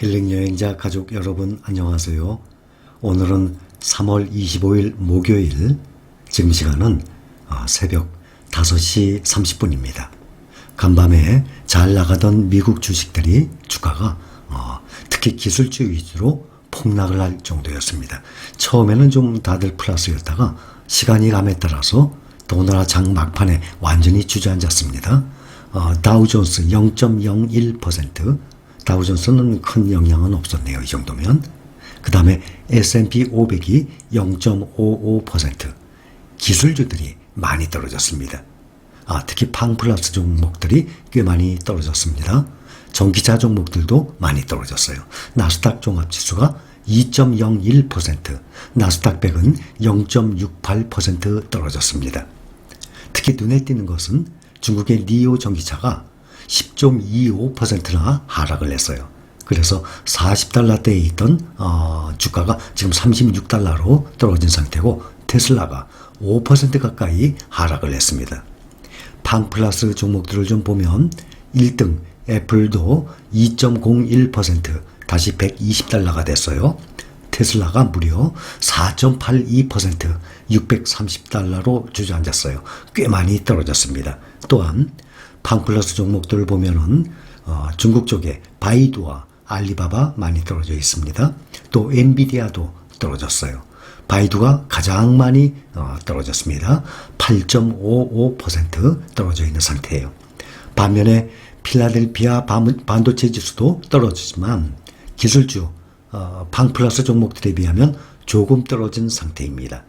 힐링 여행자 가족 여러분 안녕하세요. 오늘은 3월 25일 목요일 지금 시간은 어, 새벽 5시 30분입니다. 간밤에 잘 나가던 미국 주식들이 주가가 어, 특히 기술주 위주로 폭락을 할 정도였습니다. 처음에는 좀 다들 플러스였다가 시간이 감에 따라서 더구나 장 막판에 완전히 주저앉았습니다. 어, 다우존스 0.01%, 다우존스는 큰 영향은 없었네요. 이 정도면. 그 다음에 S&P 500이 0.55%, 기술주들이 많이 떨어졌습니다. 아, 특히 팡플러스 종목들이 꽤 많이 떨어졌습니다. 전기차 종목들도 많이 떨어졌어요. 나스닥 종합지수가 2.01%, 나스닥 100은 0.68% 떨어졌습니다. 특히 눈에 띄는 것은 중국의 리오 전기차가 10.25%나 하락을 했어요. 그래서 40달러대에 있던 어, 주가가 지금 36달러로 떨어진 상태고 테슬라가 5% 가까이 하락을 했습니다. 팡플러스 종목들을 좀 보면 1등 애플도 2.01% 다시 120달러가 됐어요. 테슬라가 무려 4.82% 630달러로 주저앉았어요. 꽤 많이 떨어졌습니다. 또한 팡플러스 종목들을 보면은 어, 중국 쪽에 바이두와 알리바바 많이 떨어져 있습니다. 또 엔비디아도 떨어졌어요. 바이두가 가장 많이 어, 떨어졌습니다. 8.55% 떨어져 있는 상태예요. 반면에 필라델피아 반도체 지수도 떨어지지만 기술주 어, 팡플러스 종목들에 비하면 조금 떨어진 상태입니다.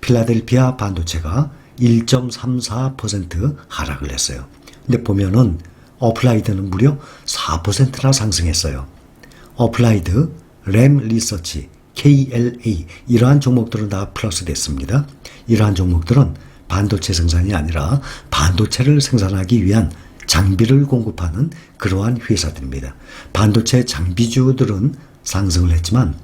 필라델피아 반도체가 1.34% 하락을 했어요. 근데 보면은 어플라이드는 무려 4%나 상승했어요. 어플라이드, 램 리서치, KLA 이러한 종목들은 다 플러스 됐습니다. 이러한 종목들은 반도체 생산이 아니라 반도체를 생산하기 위한 장비를 공급하는 그러한 회사들입니다. 반도체 장비주들은 상승을 했지만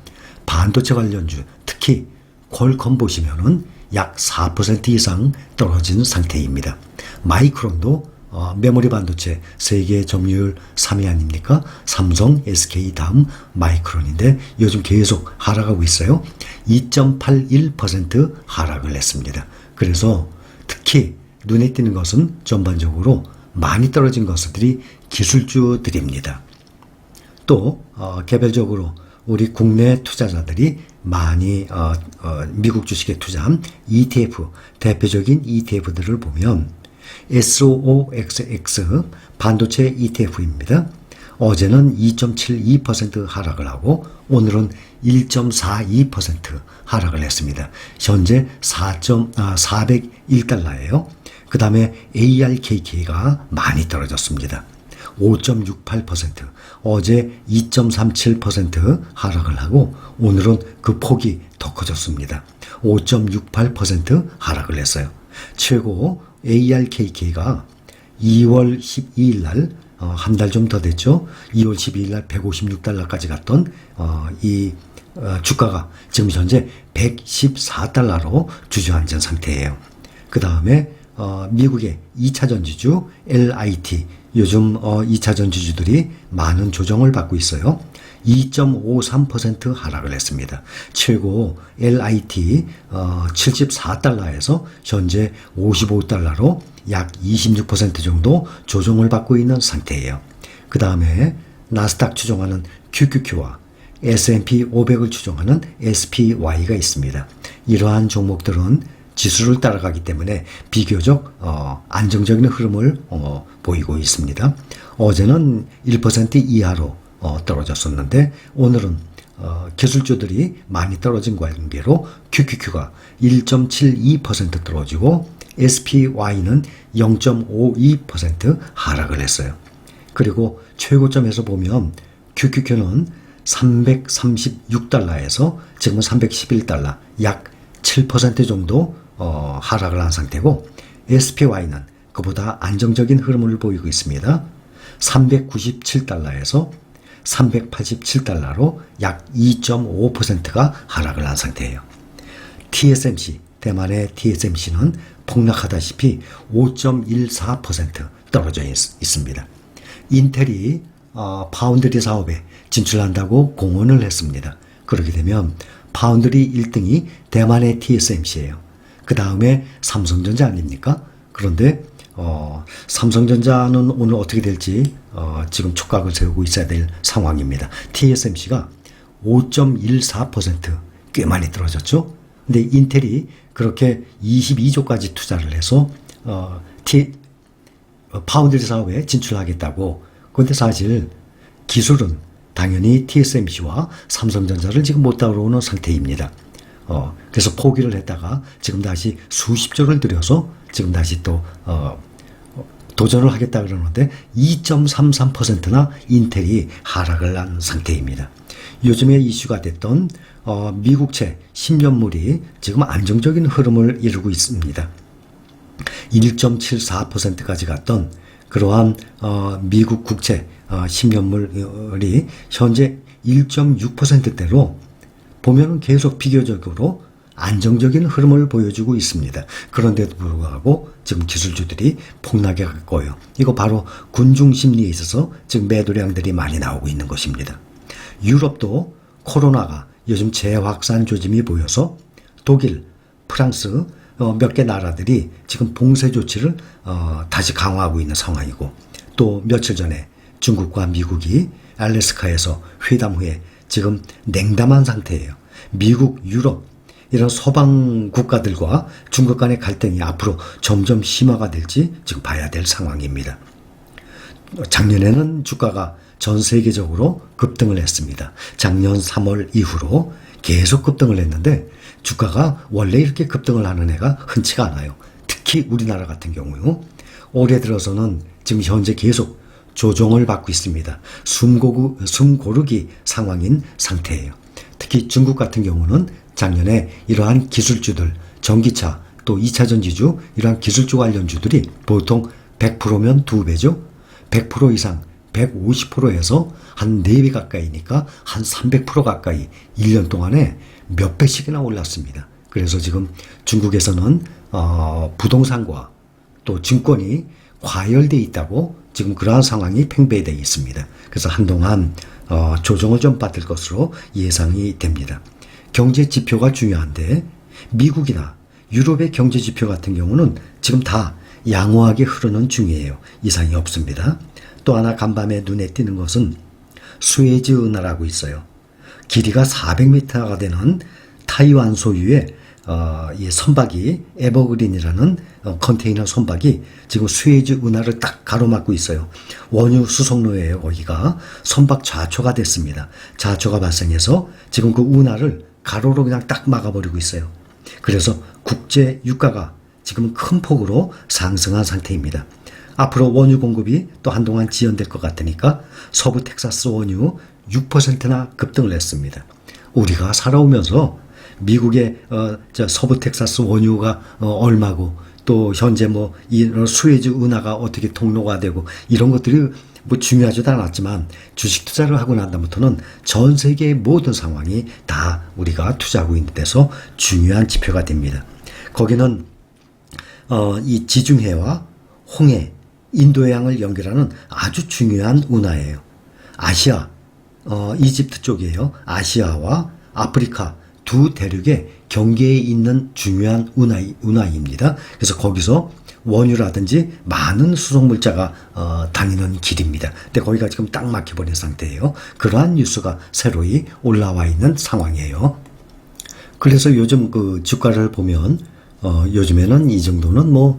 반도체 관련주 특히 퀄컴 보시면은 약 4% 이상 떨어진 상태입니다. 마이크론도 어, 메모리 반도체 세계 점유율 3위 아닙니까? 삼성, SK 다음 마이크론인데 요즘 계속 하락하고 있어요. 2.81% 하락을 했습니다. 그래서 특히 눈에 띄는 것은 전반적으로 많이 떨어진 것들이 기술주들입니다. 또 어, 개별적으로 우리 국내 투자자들이 많이 어, 어, 미국 주식에 투자한 ETF 대표적인 ETF들을 보면 SOXX 반도체 ETF입니다. 어제는 2.72% 하락을 하고 오늘은 1.42% 하락을 했습니다. 현재 4 아, 401달러예요. 그 다음에 ARKK가 많이 떨어졌습니다. 5.68% 어제 2.37% 하락을 하고 오늘은 그 폭이 더 커졌습니다. 5.68% 하락을 했어요. 최고 ARKK가 2월 12일 날, 어, 한 달 좀 더 됐죠. 2월 12일 날 156달러까지 갔던, 어, 이, 어, 주가가 지금 현재 114달러로 주저앉은 상태예요. 그 다음에, 어, 미국의 2차 전지주 LIT, 요즘, 어, 2차 전지주들이 많은 조정을 받고 있어요. 2.53% 하락을 했습니다. 최고 LIT 어, 74달러에서 현재 55달러로 약 26% 정도 조정을 받고 있는 상태예요. 그 다음에 나스닥 추종하는 QQQ와 S&P 500을 추종하는 SPY가 있습니다. 이러한 종목들은 지수를 따라가기 때문에 비교적 어, 안정적인 흐름을 어, 보이고 있습니다. 어제는 1% 이하로 어, 떨어졌었는데 오늘은 어, 기술주들이 많이 떨어진 관계로 QQQ가 1.72% 떨어지고 SPY는 0.52% 하락을 했어요. 그리고 최고점에서 보면 QQQ는 336달러에서 지금은 311달러 약 7% 정도 어, 하락을 한 상태고 SPY는 그보다 안정적인 흐름을 보이고 있습니다. 397달러에서 387달러로 약 2.5%가 하락을 한 상태예요. TSMC, 대만의 TSMC는 폭락하다시피 5.14% 떨어져 있, 습니다 인텔이 어, 파운드리 사업에 진출한다고 공언을 했습니다. 그렇게 되면 파운드리 1등이 대만의 TSMC예요. 그 다음에 삼성전자 아닙니까? 그런데 어, 삼성전자는 오늘 어떻게 될지 어, 지금 촉각을 세우고 있어야 될 상황입니다. TSMC가 5.14%꽤 많이 떨어졌죠. 근데 인텔이 그렇게 22조까지 투자를 해서 어, T, 어, 파운드리 사업에 진출하겠다고. 그런데 사실 기술은 당연히 TSMC와 삼성전자를 지금 못 따라오는 상태입니다. 어, 그래서 포기를 했다가 지금 다시 수십조를 들여서 지금 다시 또, 어, 도전을 하겠다 그러는데 2.33%나 인텔이 하락을 한 상태입니다. 요즘에 이슈가 됐던 어, 미국채 10년물이 지금 안정적인 흐름을 이루고 있습니다. 1.74%까지 갔던 그러한 어, 미국 국채 어, 10년물이 현재 1.6%대로 보면은 계속 비교적으로 안정적인 흐름을 보여주고 있습니다. 그런데도 불구하고 지금 기술주들이 폭락해 갈 거예요. 이거 바로 군중 심리에 있어서 지금 매도량들이 많이 나오고 있는 것입니다. 유럽도 코로나가 요즘 재확산 조짐이 보여서 독일, 프랑스 어, 몇개 나라들이 지금 봉쇄 조치를 어, 다시 강화하고 있는 상황이고 또 며칠 전에 중국과 미국이 알래스카에서 회담 후에 지금 냉담한 상태예요. 미국, 유럽 이런 서방 국가들과 중국 간의 갈등이 앞으로 점점 심화가 될지 지금 봐야 될 상황입니다. 작년에는 주가가 전 세계적으로 급등을 했습니다. 작년 3월 이후로 계속 급등을 했는데 주가가 원래 이렇게 급등을 하는 해가 흔치가 않아요. 특히 우리나라 같은 경우요. 올해 들어서는 지금 현재 계속 조정을 받고 있습니다. 숨고르, 숨고르기 상황인 상태예요. 특히 중국 같은 경우는 작년에 이러한 기술주들, 전기차, 또 2차 전지주, 이러한 기술주 관련주들이 보통 100%면 2배죠. 100% 이상 150%에서 한 4배 가까이니까 한 300% 가까이 1년 동안에 몇 배씩이나 올랐습니다. 그래서 지금 중국에서는 어, 부동산과 또 증권이 과열돼 있다고 지금 그러한 상황이 팽배되어 있습니다. 그래서 한동안 어, 조정을 좀 받을 것으로 예상이 됩니다. 경제 지표가 중요한데 미국이나 유럽의 경제 지표 같은 경우는 지금 다 양호하게 흐르는 중이에요. 이상이 없습니다. 또 하나 간밤에 눈에 띄는 것은 수에즈 은하라고 있어요. 길이가 400m가 되는 타이완 소유의 어, 이 선박이 에버그린이라는 어, 컨테이너 선박이 지금 수에즈 운하를 딱 가로막고 있어요. 원유 수송로예요. 거기가 선박 좌초가 됐습니다. 좌초가 발생해서 지금 그 운하를 가로로 그냥 딱 막아버리고 있어요. 그래서 국제 유가가 지금 큰 폭으로 상승한 상태입니다. 앞으로 원유 공급이 또 한동안 지연될 것 같으니까 서부 텍사스 원유 6%나 급등을 했습니다. 우리가 살아오면서 미국의 어, 저 서부 텍사스 원유가 어, 얼마고 또 현재 뭐 수에즈 은하가 어떻게 통로가 되고 이런 것들이 뭐 중요하지도 않았지만 주식 투자를 하고 난 다음부터는 전 세계의 모든 상황이 다 우리가 투자하고 있는 데서 중요한 지표가 됩니다. 거기는 어, 이 지중해와 홍해, 인도양을 연결하는 아주 중요한 운하예요. 아시아, 어, 이집트 쪽이에요. 아시아와 아프리카 두 대륙의 경계에 있는 중요한 운하, 운하입니다. 그래서 거기서 원유라든지 많은 수송물자가 어, 다니는 길입니다. 근데 거기가 지금 딱 막혀버린 상태예요. 그러한 뉴스가 새로이 올라와 있는 상황이에요. 그래서 요즘 그 주가를 보면 어, 요즘에는 이 정도는 뭐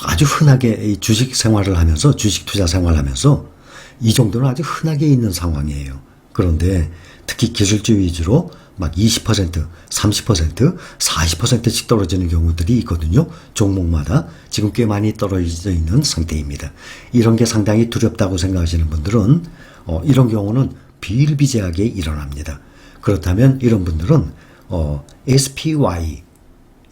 아주 흔하게 주식 생활을 하면서 주식 투자 생활을 하면서 이 정도는 아주 흔하게 있는 상황이에요. 그런데 특히 기술주 위주로 막 20%, 30%, 40%씩 떨어지는 경우들이 있거든요. 종목마다 지금 꽤 많이 떨어져 있는 상태입니다. 이런 게 상당히 두렵다고 생각하시는 분들은 어, 이런 경우는 비일비재하게 일어납니다. 그렇다면 이런 분들은 어, SPY,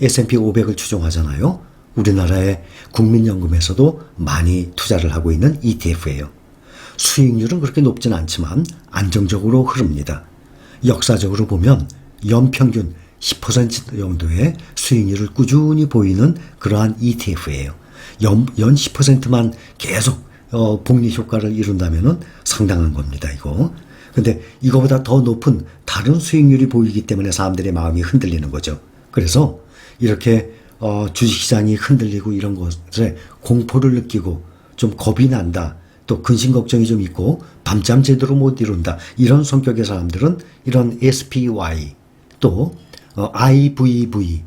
S&P 500을 추종하잖아요. 우리나라의 국민연금에서도 많이 투자를 하고 있는 ETF예요. 수익률은 그렇게 높진 않지만 안정적으로 흐릅니다. 역사적으로 보면 연평균 10% 정도의 수익률을 꾸준히 보이는 그러한 ETF예요. 연, 연 10%만 계속 어, 복리 효과를 이룬다면은 상당한 겁니다, 이거. 근데 이거보다 더 높은 다른 수익률이 보이기 때문에 사람들의 마음이 흔들리는 거죠. 그래서 이렇게 어, 주식시장이 흔들리고 이런 것에 공포를 느끼고 좀 겁이 난다. 또 근심 걱정이 좀 있고 밤잠 제대로 못 이룬다. 이런 성격의 사람들은 이런 SPY 또 어, IVV,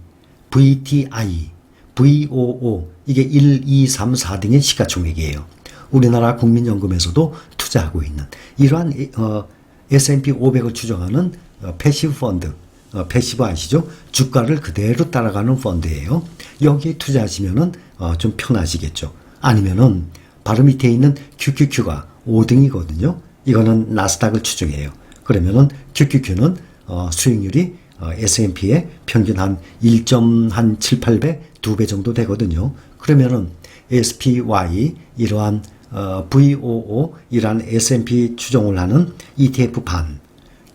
VTI, VOO 이게 1, 2, 3, 4 등의 시가총액이에요. 우리나라 국민연금에서도 투자하고 있는 이러한 어, S&P 500을 추정하는 어, 패시브 펀드, 어, 패시브 아시죠? 주가를 그대로 따라가는 펀드예요. 여기에 투자하시면은 어, 좀 편하시겠죠. 아니면은 바로 밑에 있는 QQQ가 5등이거든요. 이거는 나스닥을 추정해요. 그러면은 QQQ는 어, 수익률이 어, S&P의 평균 한 1.78배, 2배 정도 되거든요. 그러면은 SPY 이러한 어, VOO 이러한 S&P 추정을 하는 ETF 반,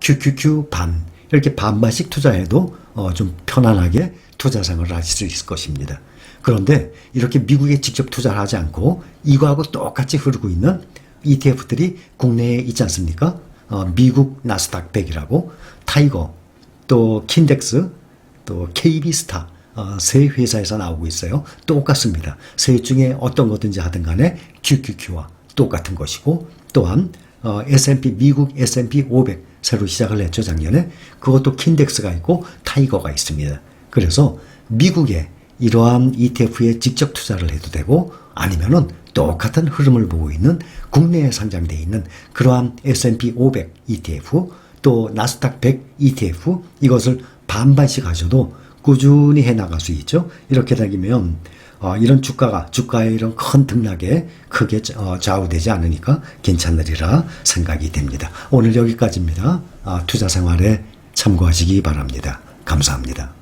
QQQ 반 이렇게 반반씩 투자해도 어, 좀 편안하게 투자 생활을 하실 수 있을 것입니다. 그런데 이렇게 미국에 직접 투자를 하지 않고 이거하고 똑같이 흐르고 있는 ETF들이 국내에 있지 않습니까? 어, 미국 나스닥 100이라고 타이거 또 킨덱스 또 KB스타 어, 세 회사에서 나오고 있어요. 똑같습니다. 세 중에 어떤 거든지 하든 간에 QQQ와 똑같은 것이고 또한 어, S&P 미국 S&P 500 새로 시작을 했죠 작년에 그것도 킨덱스가 있고 타이거가 있습니다. 그래서 미국에 이러한 ETF에 직접 투자를 해도 되고 아니면은 똑같은 흐름을 보고 있는 국내에 상장되어 있는 그러한 S&P 500 ETF 또 나스닥 100 ETF 이것을 반반씩 하셔도 꾸준히 해 나갈 수 있죠. 이렇게 되면 어, 이런 주가가 주가의 이런 큰 등락에 크게 어, 좌우되지 않으니까 괜찮으리라 생각이 됩니다. 오늘 여기까지입니다. 아, 투자 생활에 참고하시기 바랍니다. 감사합니다.